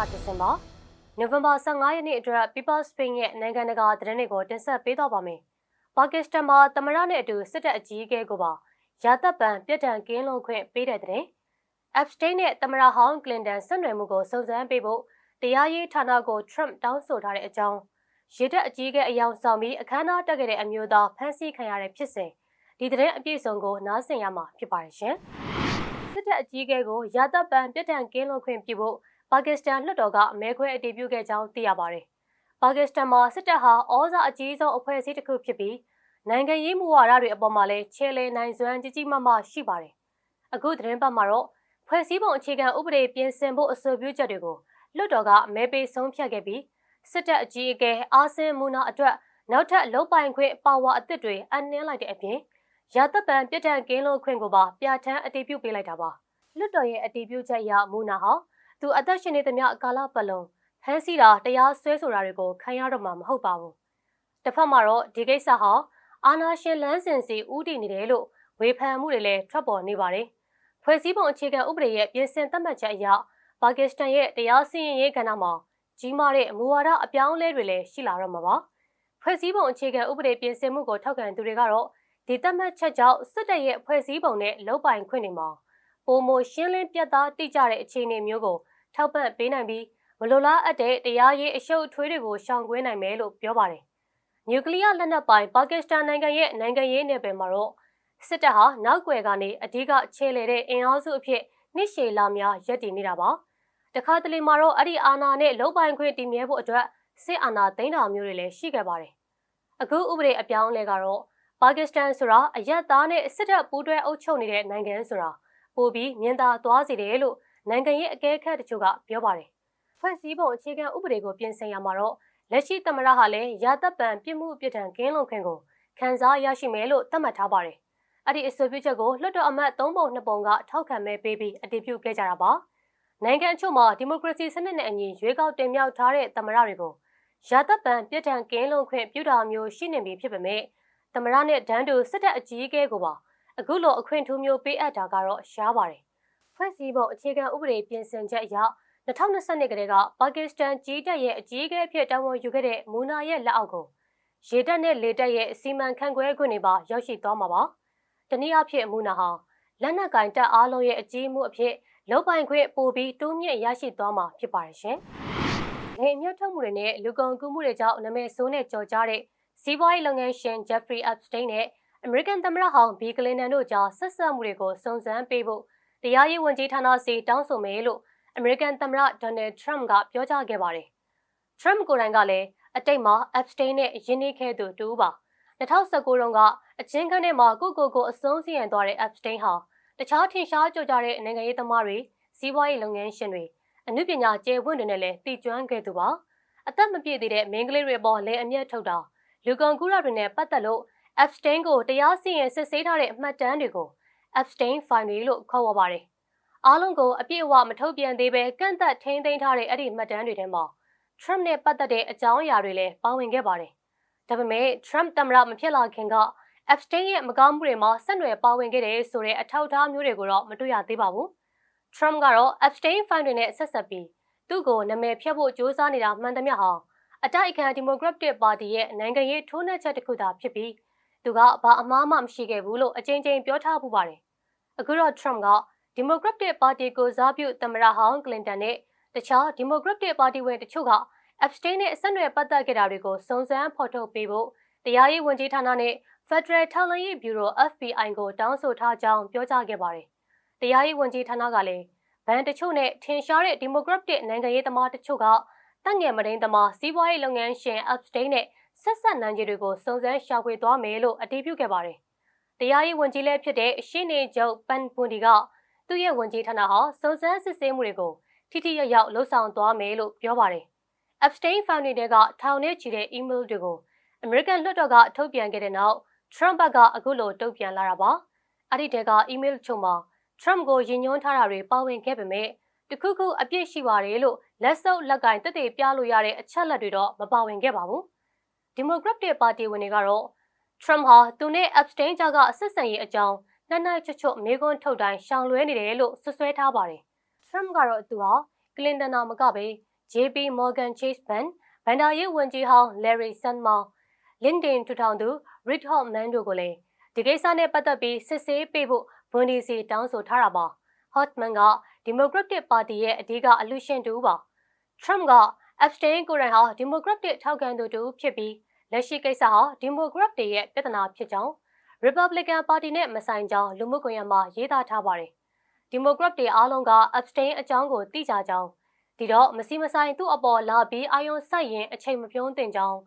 ကတစင်ပါနိုဝင်ဘာ15ရက်နေ့အတွက် People Spain ရဲ့နိုင်ငံတကာသတင်းတွေကိုတင်ဆက်ပေးတော့ပါမယ်။ပါကစ္စတန်မှာသမရနဲ့အတူစစ်တပ်အကြီးအကဲကိုပါရာသက်ပံပြစ်ဒဏ်ကင်းလွန်ခွင့်ပေးတဲ့တဲ့ Epstein နဲ့သမရဟောင်းကလင်တန်ဆက်နွယ်မှုကိုစုံစမ်းပေးဖို့တရားရေးဌာနကို Trump တောင်းဆိုထားတဲ့အကြောင်းရေတပ်အကြီးအကဲအယောင်ဆောင်ပြီးအခမ်းအနားတက်ခဲ့တဲ့အမျိုးသားဖမ်းဆီးခံရတဲ့ဖြစ်စဉ်ဒီသတင်းအပြည့်စုံကိုနားဆင်ရမှာဖြစ်ပါတယ်ရှင်။စစ်တပ်အကြီးအကဲကိုရာသက်ပံပြစ်ဒဏ်ကင်းလွန်ခွင့်ပြုဖို့ ပါကစ္စတန်လွှတ်တော်ကအမဲခွဲအတည်ပြုခဲ့ကြောင်းသိရပါတယ်။ပါကစ္စတန်မှာစစ်တပ်ဟာဩဇာအကြီးဆုံးအဖွဲ့အစည်းတစ်ခုဖြစ်ပြီးနိုင်ငံရေးမူဝါဒတွေအပေါ်မှာလည်းခြေလှယ်နိုင်စွမ်းကြီးကြီးမားမားရှိပါတယ်။အခုသတင်းပတ်မှာတော့ဖွဲ့စည်းပုံအခြေခံဥပဒေပြင်ဆင်ဖို့အဆိုပြုချက်တွေကိုလွှတ်တော်ကမဲပေးဆုံးဖြတ်ခဲ့ပြီးစစ်တပ်အကြီးအကဲအာဆင်မူနာအတွက်နောက်ထပ်လုံပိုင်ခွင့်ပါဝါအသစ်တွေအနှင်းလိုက်တဲ့အပြင်ရာသက်ပံပြစ်ဒဏ်ကင်းလွန်ခွင့်ကိုပါပြဋ္ဌာန်းအတည်ပြုပေးလိုက်တာပါလွှတ်တော်ရဲ့အတည်ပြုချက်အရမူနာဟာ သူအသက်ရှင်နေသမျှကာလပတ်လုံးဖမ်းဆီးတာတရားစွဲဆိုတာတွေကိုခံရတော့မှာမဟုတ်ပါဘူးတစ်ဖက်မှာတော့ဒီကိစ္စဟာအာနာရှင်လန်းစင်စီဥတည်နေတယ်လို့ဝေဖန်မှုတွေလည်းထွက်ပေါ်နေပါတယ်ဖွဲ့စည်းပုံအခြေခံဥပဒေရဲ့ပြင်ဆင်သတ်မှတ်ချက်အရပါကစ္စတန်ရဲ့တရားစီရင်ရေးကဏ္ဍမှာကြီးမားတဲ့မူဝါဒအပြောင်းအလဲတွေလည်းရှိလာတော့မှာပါဖွဲ့စည်းပုံအခြေခံဥပဒေပြင်ဆင်မှုကိုထောက်ခံသူတွေကတော့ဒီသတ်မှတ်ချက်ကြောင့်စစ်တပ်ရဲ့ဖွဲ့စည်းပုံနဲ့လုံပိုင်ခွင့်တွေမှာပုံမရှင်းလင်းပြတ်သားတိကျတဲ့အခြေအနေမျိုးကို ထောက်ပံ့ပေးနိုင်ပြီးမလိုလားအပ်တဲ့တရားရေးအရှုပ်အထွေးတွေကိုရှောင်ကွင်းနိုင်မယ်လို့ပြောပါတယ်။နျူကလ িয়ার လက်နက်ပိုင်ပါကစ္စတန်နိုင်ငံရဲ့နိုင်ငံရေးနယ်ပယ်မှာတော့စစ်တပ်ဟာနောက်ွယ်ကနေအဓိကခြေလှယ်တဲ့အင်အားစုအဖြစ်နှိရှေလာများရပ်တည်နေတာပါ။တခါတလေမှာတော့အဲ့ဒီအာဏာနဲ့လုံပိုင်ခွင့်တည်မြဲဖို့အတွက်စစ်အာဏာသိမ်းတာမျိုးတွေလည်းရှိခဲ့ပါတယ်။အခုဥပဒေအပြောင်းအလဲကတော့ပါကစ္စတန်ဆိုတာအရက်သားနဲ့စစ်တပ်ပူးတွဲအုပ်ချုပ်နေတဲ့နိုင်ငံဆိုတာပိုပြီးမြင်သာသွားစေတယ်လို့ နိုင်ငံရေးအကဲခတ်တချို့ကပြောပါတယ်။ဖွဲ့စည်းပုံအခြေခံဥပဒေကိုပြင်ဆင်ရမှာတော့လက်ရှိသမ္မတဟာလည်းရာသက်ပံပြစ်မှုပြစ်ဒဏ်ကင်းလွန်ခွင့်ကိုခံစားရရှိမယ်လို့သတ်မှတ်ထားပါတယ်။အဲ့ဒီအဆိုပြုချက်ကိုလွှတ်တော်အမတ်၃ပုံ၂ပုံကထောက်ခံမဲပေးပြီးအတည်ပြုခဲ့ကြတာပါ။နိုင်ငံအချို့မှာဒီမိုကရေစီစနစ်နဲ့အညီရွေးကောက်တင်မြှောက်ထားတဲ့သမ္မတတွေကိုရာသက်ပံပြစ်ဒဏ်ကင်းလွန်ခွင့်ပြုတာမျိုးရှိနေပြီဖြစ်ပေမဲ့သမ္မတနဲ့ဒန်းတူစစ်တပ်အကြီးအကဲကိုပါအခုလိုအခွင့်ထူးမျိုးပေးအပ်တာကတော့ရှားပါတယ်။ ဖွဲ့စည်းပုံအခြေခံဥပဒေပြင်ဆင်ချက်အရ2022ကတည်းကပါကစ္စတန်ကြီးတပ်ရဲ့အကြီးအကဲအဖြစ်တာဝန်ယူခဲ့တဲ့မူနာရဲ့လက်အောက်ကိုရေတပ်နဲ့လေတပ်ရဲ့အစီမံခန့်ခွဲခွင့်တွေပါရောက်ရှိသွားမှာပါ။တနည်းအားဖြင့်မူနာဟာလက်နက်ကင်တပ်အားလုံးရဲ့အကြီးမှုအဖြစ်လုံပိုင်ခွင့်ပိုပြီးတိုးမြင့်ရရှိသွားမှာဖြစ်ပါတယ်ရှင်။လေအမြတ်ထုတ်မှုတွေနဲ့လူကုန်ကူးမှုတွေကြောင့်နာမည်ဆိုးနဲ့ကြော်ကြားတဲ့စီးပွားရေးလုပ်ငန်းရှင် Jeffrey Epstein နဲ့ American သမ္မတဟောင်း Bill Clinton တို့ကြားဆက်ဆက်မှုတွေကိုစုံစမ်းပေးဖို့ တရားရေးဝန်ကြီးဌာနစီတောင်းဆိုမယ်လို့ American သမ္မတ Donald Trump ကပြောကြားခဲ့ပါတယ်။ Trump ကိုယ်တိုင်ကလည်းအတိတ်မှာ Epstein နဲ့ယင်းနှိခဲ့သူတူပါ2019တုန်းကအချင်းခန်းထဲမှာကိုကိုကိုအဆုံးစီရင်သွားတဲ့ Epstein ဟာတခြားထင်ရှားကြကြတဲ့နိုင်ငံရေးသမားတွေစီးပွားရေးလုပ်ငန်းရှင်တွေအမှုပညာကျေဝန်းတွေနဲ့လည်းတည်ကျွမ်းခဲ့သူပါအသက်မပြည့်သေးတဲ့မင်းကလေးတွေပေါ်လဲအမျက်ထုတ်တာလူကုန်ကူးတာတွေနဲ့ပတ်သက်လို့ Epstein ကိုတရားစီရင်စစ်ဆေးထားတဲ့အမှတ်တမ်းတွေကို Epstein file တွေလို့ခေါ်ဝေါ်ပါတယ်။အားလုံးကိုအပြည့်အဝမထုတ်ပြန်သေးပဲကန့်သက်ထိန်းသိမ်းထားတဲ့အဲ့ဒီမှတ်တမ်းတွေထဲမှာ Trump နဲ့ပတ်သက်တဲ့အကြောင်းအရာတွေလည်းပါဝင်ခဲ့ပါတယ်။ဒါပေမဲ့ Trump သမ္မတမဖြစ်လာခင်က Epstein ရဲ့မကောင်းမှုတွေမှာဆက်နွယ်ပါဝင်ခဲ့တဲ့ဆိုတဲ့အထောက်အထားမျိုးတွေကိုတော့မတွေ့ရသေးပါဘူး။ Trump ကတော့ Epstein file တွေနဲ့ဆက်ဆက်ပြီးသူ့ကိုနာမည်ဖျက်ဖို့ကြိုးစားနေတာမှန်သမျှဟာအတိုက်အခံဒီမိုကရက်တစ်ပါတီရဲ့နိုင်ငံရေးထိုးနှက်ချက်တစ်ခုသာဖြစ်ပြီး သူကဘာအမှားမှမရှိခဲ့ဘူးလို့အကြိမ်ကြိမ်ပြောထားပူပါတယ်။အခုတော့ Trump ကဒီမိုကရက်တစ်ပါတီကိုစားပြုသမ္မတဟောင်းကလင်တန်နဲ့တခြားဒီမိုကရက်တစ်ပါတီဝင်တချို့က Epstein နဲ့ဆက်နွယ်ပတ်သက်ခဲ့တာတွေကိုစုံစမ်းဖော်ထုတ်ပေးဖို့တရားရေးဝန်ကြီးဌာနနဲ့ Federal ထောက်လှမ်းရေးဘျူရို FBI ကိုတောင်းဆိုထားကြောင်းပြောကြားခဲ့ပါတယ်။တရားရေးဝန်ကြီးဌာနကလည်းဗန်တချို့နဲ့ထင်ရှားတဲ့ဒီမိုကရက်တစ်နိုင်ငံရေးသမားတချို့ကတန့်ငယ်မဒိန်သမားစီးပွားရေးလုပ်ငန်းရှင် Epstein နဲ့ ဆက်ဆက်နိုင်ခြေတွေကိုစုံစမ်းရှာဖွေသွားမယ်လို့အတည်ပြုခဲ့ပါတယ်။တရားရေးဝန်ကြီးလည်းဖြစ်တဲ့ရှင်းနေချုပ်ပန်ပွန်ဒီကသူ့ရဲ့ဝန်ကြီးဌာနဟာစုံစမ်းစစ်ဆေးမှုတွေကိုထိထိရောက်ရောက်လှုပ်ဆောင်သွားမယ်လို့ပြောပါတယ်။ Epstein Foundation တွေကထောင်နဲ့ချီတဲ့ email တွေကို American လွှတ်တော်ကထုတ်ပြန်ခဲ့တဲ့နောက် Trump ဘက်ကအခုလိုတုံ့ပြန်လာတာပါ။အဲ့ဒီတဲက email ချုံမှာ Trump ကိုယဉ်ညွန်းထားတာတွေပါဝင်ခဲ့ပေမဲ့တခုခုအပြစ်ရှိပါတယ်လို့လက်စုပ်လက်ကင်တက်တေပြလို့ရတဲ့အချက်လက်တွေတော့မပါဝင်ခဲ့ပါဘူး။ ဒီမိုကရက်တစ်ပါတီဝင်တွေကတော့ Trump ဟာသူနဲ့ Epstein ကြားကအဆက်ဆံရေးအကြောင်းနှက်နှက်ချွတ်ချွတ်မေးခွန်းထုတ်တိုင်းရှောင်လွဲနေတယ်လို့ဆွဆွဲထားပါတယ်။ Trump ကတော့သူဟာကလင်တန်နာမကပဲ JP Morgan Chase Bank ဘန်ဒါရေးဝန်ကြီးဟောင်း Larry Sandman LinkedIn ထူထောင်သူ Reid Hoffman တို့ကိုလည်းဒီကိစ္စနဲ့ပတ်သက်ပြီးစစ်ဆေးပေးဖို့ဝန်ဒီစီတောင်းဆိုထားတာပါ။ Hoffman က Democratic Party ရဲ့အဓိကအလူရှင်တူပါ။ Trump က Epstein ကိုယ်တိုင်ဟာ Democratic ထောက်ခံသူတူဖြစ်ပြီး လက်ရှိကိစ္စဟာ Democrat တွေရဲ့ပြဿနာဖြစ်ကြောင်း Republican Party နဲ့မဆိုင်ကြောင်းလူမှုကွန်ရက်မှာရေးသားထားပါတယ်။ Democrat တွေအားလုံးက Epstein အကြောင်းကိုသိကြကြောင်းဒီတော့မစီမဆိုင်သူ့အပေါ်လာပြီးအာယုံဆိုင်ရင်အချိန်မပြုံးတင်ကြောင်း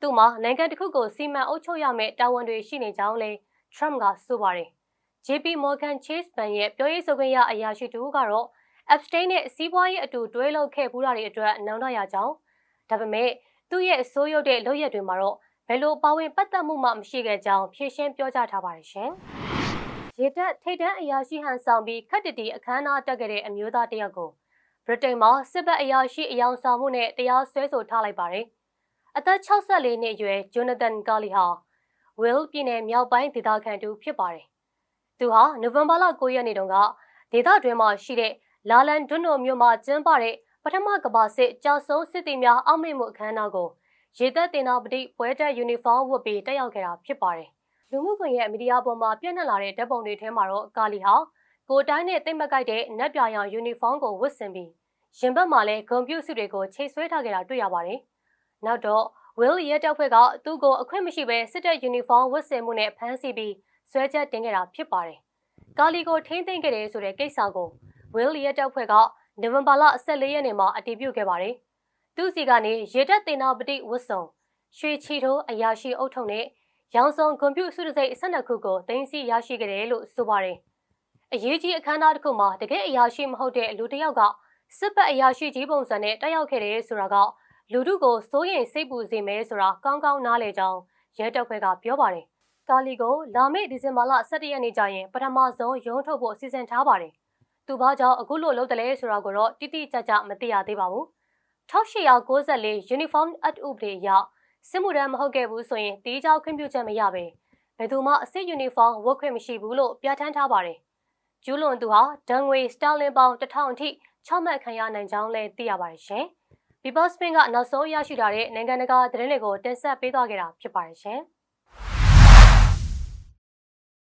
သူ့မှာနိုင်ငံတစ်ခုကိုစီမံအုပ်ချုပ်ရမယ့်တာဝန်တွေရှိနေကြောင်းလဲ Trump ကဆိုပါတယ်။ JP Morgan Chase Bank ရဲ့ပြောရေးဆိုခွင့်ရအရာရှိတူကတော့ Epstein နဲ့စီးပွားရေးအတူတွဲလုပ်ခဲ့မှုတွေအတွက်နောင်တရကြောင်းဒါပေမဲ့ သူ့ရဲ့အစိုးရတဲ့လုပ်ရက်တွေမှာတော့ဘယ်လိုပါဝင်ပတ်သက်မှုမှမရှိခဲ့ကြောင်းဖြေရှင်းပြောကြားထားပါတယ်ရှင်။ရေတပ်ထိတ်တန်းအရာရှိဟန်ဆောင်ပြီးခက်တတီအခမ်းအနားတက်ခဲ့တဲ့အမျိုးသားတယောက်ကိုဗြိတိန်မှာစစ်ဘက်အရာရှိအယောင်ဆောင်မှုနဲ့တရားစွဲဆိုထားလိုက်ပါတယ်။အသက်64နှစ်အရွယ်ဂျိုနသန်ကာလီဟာဝဲလ်ပြည်နယ်မြောက်ပိုင်းဒေသခံတူဖြစ်ပါတယ်။သူဟာနိုဝင်ဘာလ9ရက်နေ့တုန်းကဒေသတွင်းမှာရှိတဲ့လာလန်ဒွန်းနိုမြို့မှာကျင်းပတဲ့ ပထမကမ္ဘာစစ်ကြောက်ဆုံးစစ်သည်များအောက်မေ့မှုအခမ်းအနားကိုရေတပ်တင်နာပတိပွဲတက်ယူနီဖောင်းဝတ်ပြီးတက်ရောက်ခဲ့တာဖြစ်ပါတယ်။လူမှုကွန်ရက်မီဒီယာပေါ်မှာပြန့်နှံ့လာတဲ့ဓာတ်ပုံတွေထဲမှာတော့ကာလီဟာကိုတိုင်းနဲ့တိတ်မကိုက်တဲ့နက်ပြရောင်ယူနီဖောင်းကိုဝတ်ဆင်ပြီးရင်ဘတ်မှာလည်းဂုံပြူစုတွေကိုချိတ်ဆွဲထားကြတာတွေ့ရပါတယ်။နောက်တော့ Will ရဲတပ်ဖွဲ့ကသူ့ကိုအခွင့်မရှိဘဲစစ်တပ်ယူနီဖောင်းဝတ်ဆင်မှုနဲ့ဖမ်းဆီးပြီးဆွဲချက်တင်ခဲ့တာဖြစ်ပါတယ်။ကာလီကိုထိမ့်သိမ်းခဲ့တယ်ဆိုတဲ့ကိစ္စကို Will ရဲတပ်ဖွဲ့က နိုဝင်ဘာလ14ရက်နေ့မှာအတည်ပြုခဲ့ပါတယ်။သူ့စီကနေရေတပ်တင်နာပတိဝတ်စုံရွှေချီထိုးအရာရှိအုပ်ထုံနဲ့ရောင်စုံကွန်ပျူစုတစိတ်12ခုကိုတင်စီရရှိခဲ့တယ်လို့ဆိုပါတယ်။အရေးကြီးအခမ်းအနားတစ်ခုမှာတကယ်အရာရှိမဟုတ်တဲ့လူတစ်ယောက်ကစစ်ပတ်အရာရှိကြီးပုံစံနဲ့တက်ရောက်ခဲ့တယ်ဆိုတာကလူထုကိုစိုးရိမ်စိတ်ပူစေမယ်ဆိုတာကောင်းကောင်းနားလည်ကြောင်းရဲတပ်ဖွဲ့ကပြောပါတယ်။ကာလီကိုလာမယ့်ဒီဇင်ဘာလ17ရက်နေ့ကျရင်ပထမဆုံးရုံးထုတ်ဖို့စီစဉ်ထားပါတယ်။ သူဘာကြောင့်အခုလိုလုပ်တယ်လဲဆိုတာကိုတော့တိတိကျကျမသိရသေးပါဘူး။1894 Uniform Act ဥပဒေအရစစ်မှုထမ်းမဟုတ်ခဲ့ဘူးဆိုရင်တီးကြောင်ခွင့်ပြုချက်မရပဲဘယ်သူမှအစစ်ယူနီဖောင်းဝတ်ခွင့်မရှိဘူးလို့ပြဋ္ဌာန်းထားပါတယ်။ကျူးလွန်သူဟာဒဏ်ငွေစတာလင်ပေါင်1000အထိချမှတ်ခံရနိုင်ကြောင်းလည်းသိရပါတယ်ရှင်။ People Spin ကနောက်ဆုံးရရှိထားတဲ့နိုင်ငံတကာသတင်းတွေကိုတင်ဆက်ပေးသွားခဲ့တာဖြစ်ပါတယ်ရှင်။